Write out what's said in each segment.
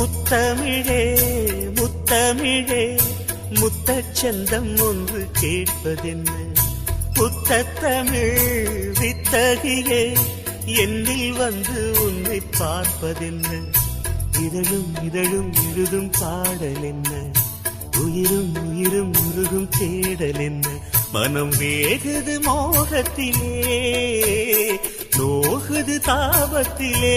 முத்தமிழே முத்தமிழே முத்தச்சந்தம் ஒன்று கேட்பதென்ன? புத்தத்தமிழ் வித்தகியே என்னில் வந்து உன்னை பார்ப்பதென்ன? இதழும் இதழும் இழுதும் பாடல் என்ன உயிரும் உயிரும் உருகும் தேடல் என்ன மனம் வேகுது மோகத்திலே நோகுது தாபத்திலே.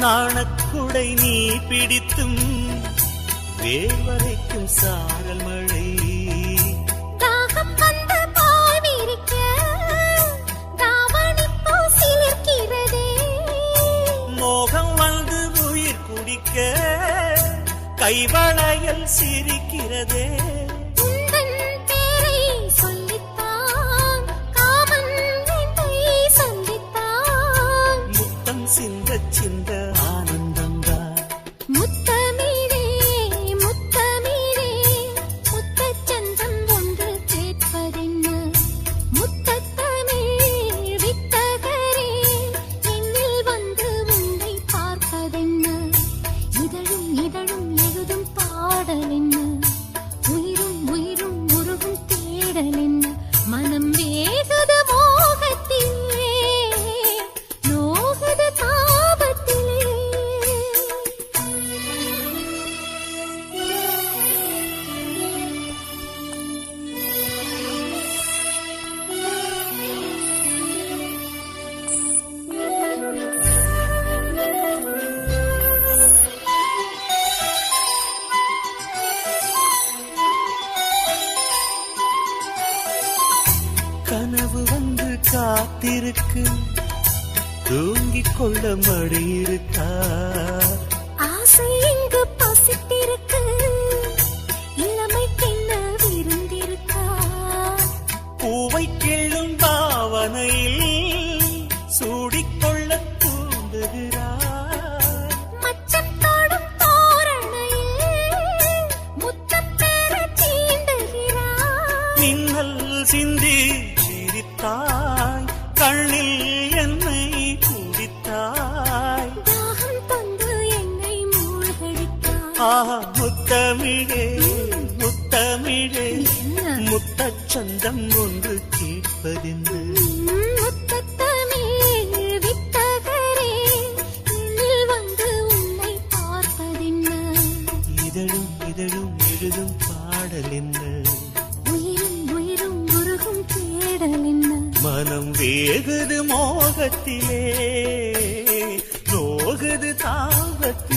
நாணக்குடை நீ பிடித்தும் வேர்வரைக்கும் சாரல் மழை. மோகம் வந்து உயிர் குடிக்க கைவளையல் சிரிக்கிறதே. சிந்த சிந்த காத்திருக்கு தூங்கிக் கொள்ள மடி இருக்கா ஆசை இங்கு பசித்திருக்கு? இளமைக்கென்ன விருந்திருக்கா பூவை கிள்ளும் பாவனையில் சூடிக்கொள்ள மின்னல் சிந்தி சிரித்தாய் கண்ணில் என்னை குடித்தாய். தாகம் தந்து என்னை மூழ்கடித்தாய். ஆஹா முத்தமிழே முத்தமிழே என்ன? முத்தச்சந்தம் ஒன்று கேட்பதென்று இதழும் இதழும் எழுதும் பாடல் என்ன? உயிரும் உயிரும் உருகும் தேடல் மனம் வேகுது மோகத்திலே நோகுது தாபத்திலே